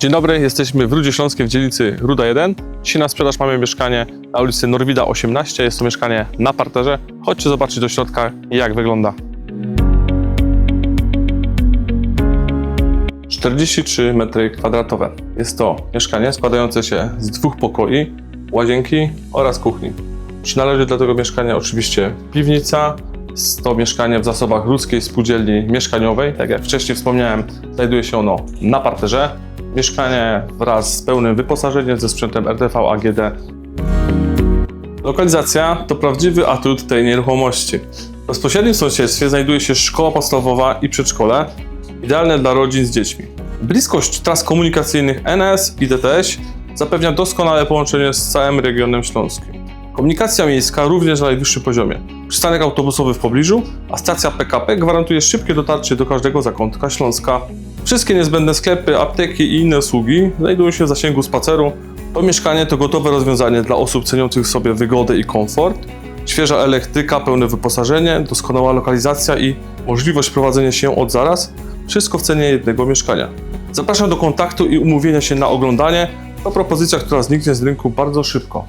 Dzień dobry, jesteśmy w Rudzie Śląskiej w dzielnicy Ruda 1. Dzisiaj na sprzedaż mamy mieszkanie na ulicy Norwida 18. Jest to mieszkanie na parterze. Chodźcie zobaczyć do środka, jak wygląda. 43 metry kwadratowe. Jest to mieszkanie składające się z dwóch pokoi, łazienki oraz kuchni. Przynależy do tego mieszkania oczywiście piwnica. To mieszkanie w zasobach Ludzkiej Spółdzielni Mieszkaniowej. Tak jak wcześniej wspomniałem, znajduje się ono na parterze. Mieszkanie wraz z pełnym wyposażeniem ze sprzętem RTV AGD. Lokalizacja to prawdziwy atut tej nieruchomości. W bezpośrednim sąsiedztwie znajduje się szkoła podstawowa i przedszkole, idealne dla rodzin z dziećmi. Bliskość tras komunikacyjnych NS i DTS zapewnia doskonałe połączenie z całym regionem śląskim. Komunikacja miejska również na najwyższym poziomie. Przystanek autobusowy w pobliżu, a stacja PKP gwarantuje szybkie dotarcie do każdego zakątka Śląska. Wszystkie niezbędne sklepy, apteki i inne usługi znajdują się w zasięgu spaceru. To mieszkanie to gotowe rozwiązanie dla osób ceniących sobie wygodę i komfort. Świeża elektryka, pełne wyposażenie, doskonała lokalizacja i możliwość prowadzenia się od zaraz. Wszystko w cenie jednego mieszkania. Zapraszam do kontaktu i umówienia się na oglądanie. To propozycja, która zniknie z rynku bardzo szybko.